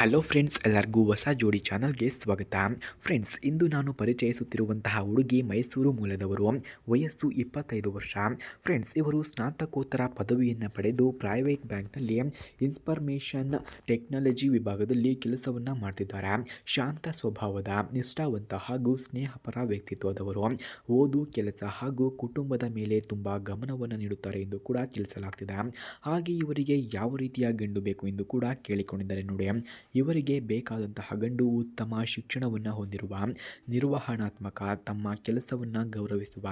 Hello friends ಎಲ್ಲರಿಗೂ ಹೊಸ ಜೋಡಿ ಚಾನಲ್ಗೆ ಸ್ವಾಗತ. ಫ್ರೆಂಡ್ಸ್ ಇಂದು ನಾನು ಪರಿಚಯಿಸುತ್ತಿರುವಂತಹ ಹುಡುಗಿ ಮೈಸೂರು ಮೂಲದವರು, ವಯಸ್ಸು ಇಪ್ಪತ್ತೈದು ವರ್ಷ. ಫ್ರೆಂಡ್ಸ್ ಇವರು ಸ್ನಾತಕೋತ್ತರ ಪದವಿಯನ್ನು ಪಡೆದು ಪ್ರೈವೇಟ್ ಬ್ಯಾಂಕ್ನಲ್ಲಿ ಇನ್ಫಾರ್ಮೇಷನ್ ಟೆಕ್ನಾಲಜಿ ವಿಭಾಗದಲ್ಲಿ ಕೆಲಸವನ್ನು ಮಾಡ್ತಿದ್ದಾರೆ. ಶಾಂತ ಸ್ವಭಾವದ, ನಿಷ್ಠಾವಂತ ಹಾಗೂ ಸ್ನೇಹಪರ ವ್ಯಕ್ತಿತ್ವದವರು. ಓದು, ಕೆಲಸ ಹಾಗೂ ಕುಟುಂಬದ ಮೇಲೆ ತುಂಬ ಗಮನವನ್ನು ನೀಡುತ್ತಾರೆ ಎಂದು ಕೂಡ ತಿಳಿಸಲಾಗ್ತಿದೆ. ಹಾಗೆ ಇವರಿಗೆ ಯಾವ ರೀತಿಯ ಗಂಡು ಬೇಕು ಎಂದು ಕೂಡ ಕೇಳಿಕೊಂಡಿದ್ದಾರೆ ನೋಡಿ. ಇವರಿಗೆ ಬೇಕಾದಂತಹ ಗಂಡು ಉತ್ತಮ ಶಿಕ್ಷಣವನ್ನು ಹೊಂದಿರುವ, ನಿರ್ವಹಣಾತ್ಮಕ ತಮ್ಮ ಕೆಲಸವನ್ನು ಗೌರವಿಸುವ,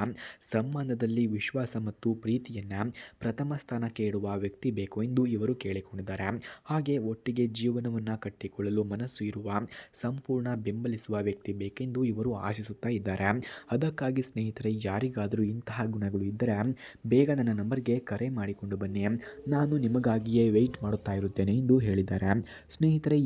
ಸಂಬಂಧದಲ್ಲಿ ವಿಶ್ವಾಸ ಮತ್ತು ಪ್ರೀತಿಯನ್ನು ಪ್ರಥಮ ಸ್ಥಾನಕ್ಕೆ ಇಡುವ ವ್ಯಕ್ತಿ ಬೇಕು ಎಂದು ಇವರು ಕೇಳಿಕೊಂಡಿದ್ದಾರೆ. ಹಾಗೆ ಒಟ್ಟಿಗೆ ಜೀವನವನ್ನು ಕಟ್ಟಿಕೊಳ್ಳಲು ಮನಸ್ಸು ಇರುವ, ಸಂಪೂರ್ಣ ಬೆಂಬಲಿಸುವ ವ್ಯಕ್ತಿ ಬೇಕೆಂದು ಇವರು ಆಶಿಸುತ್ತಾ ಇದ್ದಾರೆ. ಅದಕ್ಕಾಗಿ ಸ್ನೇಹಿತರೆ, ಯಾರಿಗಾದರೂ ಇಂತಹ ಗುಣಗಳು ಇದ್ದರೆ ಬೇಗ ನನ್ನ ನಂಬರ್ಗೆ ಕರೆ ಮಾಡಿಕೊಂಡು ಬನ್ನಿ. ನಾನು ನಿಮಗಾಗಿಯೇ ವೆಯ್ಟ್ ಮಾಡುತ್ತಾ ಇರುತ್ತೇನೆ ಎಂದು ಹೇಳಿದ್ದಾರೆ. ಸ್ನೇಹಿತರೆ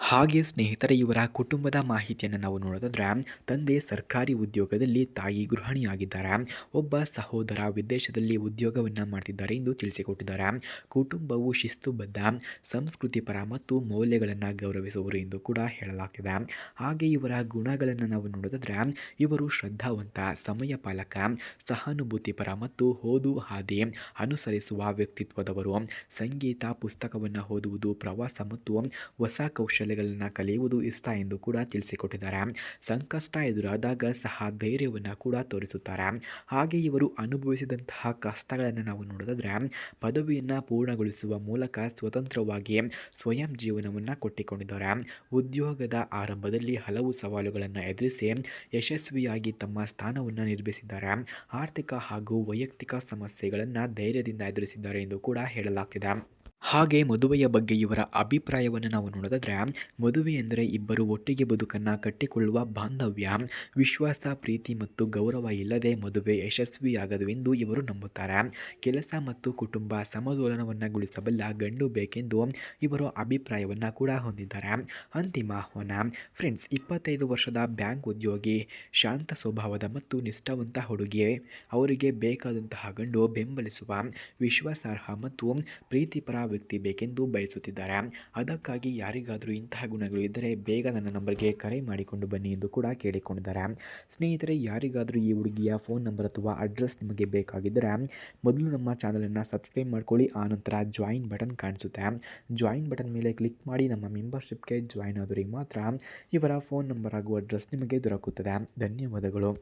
ಹಾಗೆ ಸ್ನೇಹಿತರೆ, ಇವರ ಕುಟುಂಬದ ಮಾಹಿತಿಯನ್ನು ನಾವು ನೋಡೋದಾದ್ರೆ, ತಂದೆ ಸರ್ಕಾರಿ ಉದ್ಯೋಗದಲ್ಲಿ ತಾಯಿ ಗೃಹಿಣಿಯಾಗಿದ್ದಾರೆ. ಒಬ್ಬ ಸಹೋದರ ವಿದೇಶದಲ್ಲಿ ಉದ್ಯೋಗವನ್ನು ಮಾಡ್ತಿದ್ದಾರೆ ಎಂದು ತಿಳಿಸಿಕೊಟ್ಟಿದ್ದಾರೆ. ಕುಟುಂಬವು ಶಿಸ್ತುಬದ್ಧ ಸಂಸ್ಕೃತಿ ಪರ ಮತ್ತು ಮೌಲ್ಯಗಳನ್ನು ಗೌರವಿಸುವರು ಎಂದು ಕೂಡ ಹೇಳಲಾಗ್ತಿದೆ. ಹಾಗೆ ಇವರ ಗುಣಗಳನ್ನು ನಾವು ನೋಡೋದಾದ್ರೆ, ಇವರು ಶ್ರದ್ಧಾವಂತ, ಸಮಯ ಪಾಲಕ ಸಹಾನುಭೂತಿ ಪರ ಮತ್ತು ಓದು ಹಾದಿ ಅನುಸರಿಸುವ ವ್ಯಕ್ತಿತ್ವದವರು. ಸಂಗೀತ, ಪುಸ್ತಕವನ್ನು ಓದುವುದು, ಪ್ರವಾಸ ಮತ್ತು ಹೊಸ ಕೌಶಲ್ಯಗಳನ್ನು ಕಲಿಯುವುದು ಇಷ್ಟ ಎಂದು ಕೂಡ ತಿಳಿಸಿಕೊಟ್ಟಿದ್ದಾರೆ. ಸಂಕಷ್ಟ ಎದುರಾದಾಗ ಸಹ ಧೈರ್ಯವನ್ನು ಕೂಡ ತೋರಿಸುತ್ತಾರೆ. ಹಾಗೆ ಇವರು ಅನುಭವಿಸಿದಂತಹ ಕಷ್ಟಗಳನ್ನು ನಾವು ನೋಡೋದಾದರೆ, ಪದವಿಯನ್ನು ಪೂರ್ಣಗೊಳಿಸುವ ಮೂಲಕ ಸ್ವತಂತ್ರವಾಗಿ ಸ್ವಯಂ ಜೀವನವನ್ನು ಕೊಟ್ಟಿಕೊಂಡಿದ್ದಾರೆ. ಉದ್ಯೋಗದ ಆರಂಭದಲ್ಲಿ ಹಲವು ಸವಾಲುಗಳನ್ನು ಎದುರಿಸಿ ಯಶಸ್ವಿಯಾಗಿ ತಮ್ಮ ಸ್ಥಾನವನ್ನು ನಿರ್ಮಿಸಿದ್ದಾರೆ. ಆರ್ಥಿಕ ಹಾಗೂ ವೈಯಕ್ತಿಕ ಸಮಸ್ಯೆಗಳನ್ನು ಧೈರ್ಯದಿಂದ ಎದುರಿಸಿದ್ದಾರೆ ಎಂದು ಕೂಡ ಹೇಳಲಾಗ್ತಿದೆ. ಹಾಗೆ ಮದುವೆಯ ಬಗ್ಗೆ ಇವರ ಅಭಿಪ್ರಾಯವನ್ನು ನಾವು ನೋಡೋದಾದ್ರೆ ಮದುವೆ ಎಂದರೆ ಇಬ್ಬರು ಒಟ್ಟಿಗೆ ಬದುಕನ್ನು ಕಟ್ಟಿಕೊಳ್ಳುವ ಬಾಂಧವ್ಯ. ವಿಶ್ವಾಸ, ಪ್ರೀತಿ ಮತ್ತು ಗೌರವ ಇಲ್ಲದೆ ಮದುವೆ ಯಶಸ್ವಿಯಾಗದು ಎಂದು ಇವರು ನಂಬುತ್ತಾರೆ. ಕೆಲಸ ಮತ್ತು ಕುಟುಂಬ ಸಮತೋಲನವನ್ನುಗೊಳಿಸಬಲ್ಲ ಗಂಡು ಬೇಕೆಂದು ಇವರು ಅಭಿಪ್ರಾಯವನ್ನು ಕೂಡ ಹೊಂದಿದ್ದಾರೆ. ಅಂತಿಮ ಆಹ್ವಾನ. ಫ್ರೆಂಡ್ಸ್, ಇಪ್ಪತ್ತೈದು ವರ್ಷದ ಬ್ಯಾಂಕ್ ಉದ್ಯೋಗಿ, ಶಾಂತ ಸ್ವಭಾವದ ಮತ್ತು ನಿಷ್ಠಾವಂತ ಹುಡುಗಿ. ಅವರಿಗೆ ಬೇಕಾದಂತಹ ಗಂಡು ಬೆಂಬಲಿಸುವ ವಿಶ್ವಾಸಾರ್ಹ ಮತ್ತು ಪ್ರೀತಿಪರ ವ್ಯಕ್ತಿ ಬೇಕೆಂದು ಬಯಸುತ್ತಿದ್ದಾರೆ. ಅದಕ್ಕಾಗಿ ಯಾರಿಗಾದರೂ ಇಂತಹ ಗುಣಗಳು ಇದ್ದರೆ ಬೇಗ ನನ್ನ ನಂಬರ್ಗೆ ಕರೆ ಮಾಡಿಕೊಂಡು ಬನ್ನಿ ಎಂದು ಕೂಡ ಕೇಳಿಕೊಂಡಿದ್ದಾರೆ. ಸ್ನೇಹಿತರೆ, ಯಾರಿಗಾದರೂ ಈ ಹುಡುಗಿಯ ಫೋನ್ ನಂಬರ್ ಅಥವಾ ಅಡ್ರೆಸ್ ನಿಮಗೆ ಬೇಕಾಗಿದ್ದರೆ ಮೊದಲು ನಮ್ಮ ಚಾನಲನ್ನು ಸಬ್ಸ್ಕ್ರೈಬ್ ಮಾಡ್ಕೊಳ್ಳಿ ಆನಂತರ ಜಾಯಿನ್ ಬಟನ್ ಕಾಣಿಸುತ್ತೆ. ಜಾಯಿನ್ ಬಟನ್ ಮೇಲೆ ಕ್ಲಿಕ್ ಮಾಡಿ ನಮ್ಮ ಮೆಂಬರ್ಶಿಪ್ಗೆ ಜಾಯಿನ್ ಆದರೆ ಮಾತ್ರ ಇವರ ಫೋನ್ ನಂಬರ್ ಹಾಗೂ ಅಡ್ರೆಸ್ ನಿಮಗೆ ದೊರಕುತ್ತದೆ. ಧನ್ಯವಾದಗಳು.